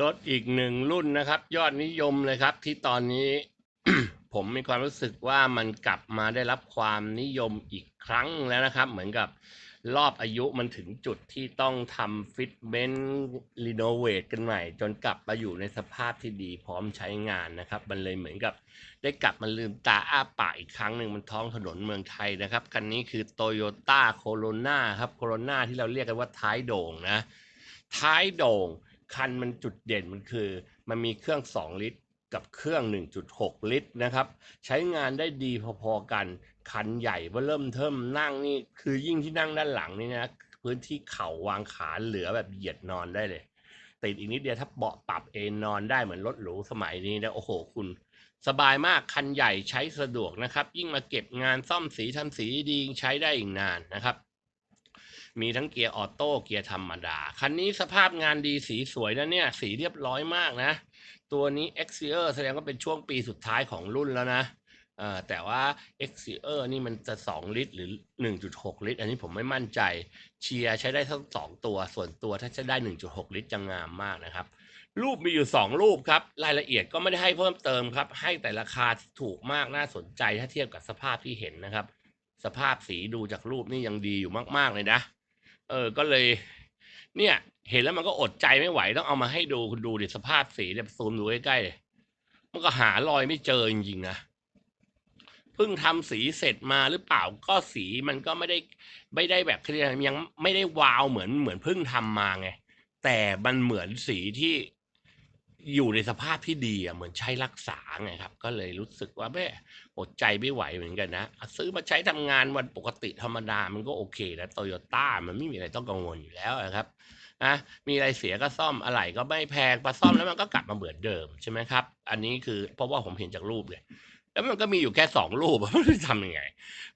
รถอีกหนึ่งรุ่นนะครับ ยอดนิยมเลยครับ ที่ตอนนี้ ผมมีความรู้สึกว่ามันกลับมาได้รับความนิยมอีกครั้งแล้วนะครับ เหมือนกับรอบอายุมันถึงจุดที่ต้องทำฟิตเมนต์รีโนเวทกันใหม่ จนกลับมาอยู่ในสภาพที่ดีพร้อมใช้งานนะครับ มันเลยเหมือนกับ ได้กลับมาลืมตาอ้าปากอีกครั้งหนึ่งบนท้องถนนเมืองไทยนะครับคันนี้คือ Toyota Corona ครับ Corona ที่เราเรียกกันว่าท้ายโด่งนะ ท้ายโด่ง คันมันจุดเด่นมันคือ มันมีเครื่อง 2 ลิตรกับเครื่อง 1.6 ลิตรนะครับ ใช้งานได้ดีพอๆกัน คันใหญ่ว่าเริ่มเทิมนั่งนี่คือยิ่งที่นั่งด้านหลังนี่นะพื้นที่เข่าวางขาเหลือแบบเหยียดนอนได้เลย ติดอีกนิดเดียวถ้าเบาะปรับเอนนอนได้เหมือนรถหรูสมัยนี้นะโอ้โหคุณ สบายมากคันใหญ่ใช้สะดวกนะครับ ยิ่งมาเก็บงานซ่อมสีทำสีดีใช้ได้อีกนานนะครับ มีทั้งเกียร์ออโต้เกียร์ธรรมดา คันนี้สภาพงานดีสีสวยนะเนี่ย สีเรียบร้อยมากนะ ตัวนี้ x c r แสดงว่าเป็นช่วงปีสุดท้ายของรุ่นแล้วนะเอ่อแต่ว่า x c r นี่มันจะ 2 ลิตรหรือ 1.6 ลิตร อันนี้ผมไม่มั่นใจ เชียร์ใช้ได้ทั้งสองตัว ส่วนตัวถ้าจะได้ 1.6 ลิตรจะงามมากนะครับ รูปมีอยู่ 2 รูปครับ รายละเอียดก็ไม่ได้ให้เพิ่มเติมครับ ให้แต่ราคาที่ถูกมากน่าสนใจถ้าเทียบกับสภาพที่เห็นนะครับ สภาพสีดูจากรูปนี่ยังดีอยู่มาก ๆ เลยนะ เออ ก็เลย เนี่ย เห็นแล้วมันก็อดใจไม่ไหวต้องเอามาให้ดูคุณดูดิสภาพสีเนี่ยซูมดูใกล้ๆเลยมันก็หารอยไม่เจอจริงๆนะเพิ่งทำสีเสร็จมาหรือเปล่าก็สีมันก็ไม่ได้ไม่ได้แบบคือยังไม่ได้วาวเหมือนเหมือนเพิ่งทำมาไงแต่มันเหมือนสีที่ อยู่ในสภาพที่ดีอะเหมือนใช้รักษาไงครับ ก็เลยรู้สึกว่าแม่อดใจไม่ไหวเหมือนกันนะซื้อมาใช้ทำงานวันปกติธรรมดามันก็โอเคนะโตโยต้ามันไม่มีอะไรต้องกังวลอยู่แล้วนะครับนะมีอะไรเสียก็ซ่อมอะไรก็ไม่แพงพอซ่อมแล้วมันก็กลับมาเหมือนเดิมใช่ไหมครับ อันนี้คือเพราะว่าผมเห็นจากรูปเลย แล้วมันก็มีอยู่แค่สองรูปไม่รู้จะทำยังไง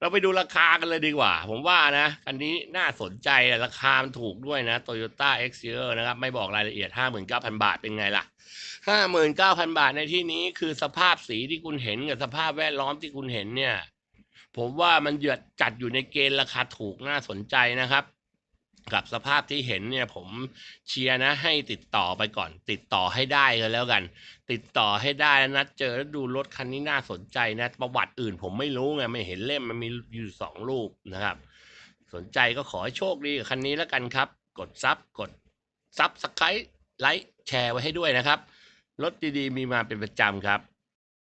เราไปดูราคากันเลยดีกว่า ผมว่านะอันนี้น่าสนใจราคามันถูกด้วยนะ Toyota x c r นะครับ ไม่บอกรายละเอียด 59,000 บาทเป็นไงล่ะ 59,000 บาทในที่นี้คือสภาพสีที่คุณเห็นกับสภาพแวดล้อมที่คุณเห็นเนี่ย ผมว่ามันจัดอยู่ในเกณฑ์ราคาถูกน่าสนใจนะครับ กับสภาพที่เห็นเนี่ยผมเชียร์นะ ให้ติดต่อไปก่อน ติดต่อให้ได้กันแล้วกัน ติดต่อให้ได้แล้วนัดเจอแล้วดูรถคันนี้น่าสนใจนะประวัติอื่น ผมไม่รู้ไงไม่เห็นเล่มมันมีอยู่สองรูปนะครับ สนใจก็ขอให้โชคดีกับคันนี้แล้วกันครับ กดซับกดซับสไครต์ไลค์แชร์ไว้ให้ด้วยนะครับรถดีๆ มีมาเป็นประจำครับ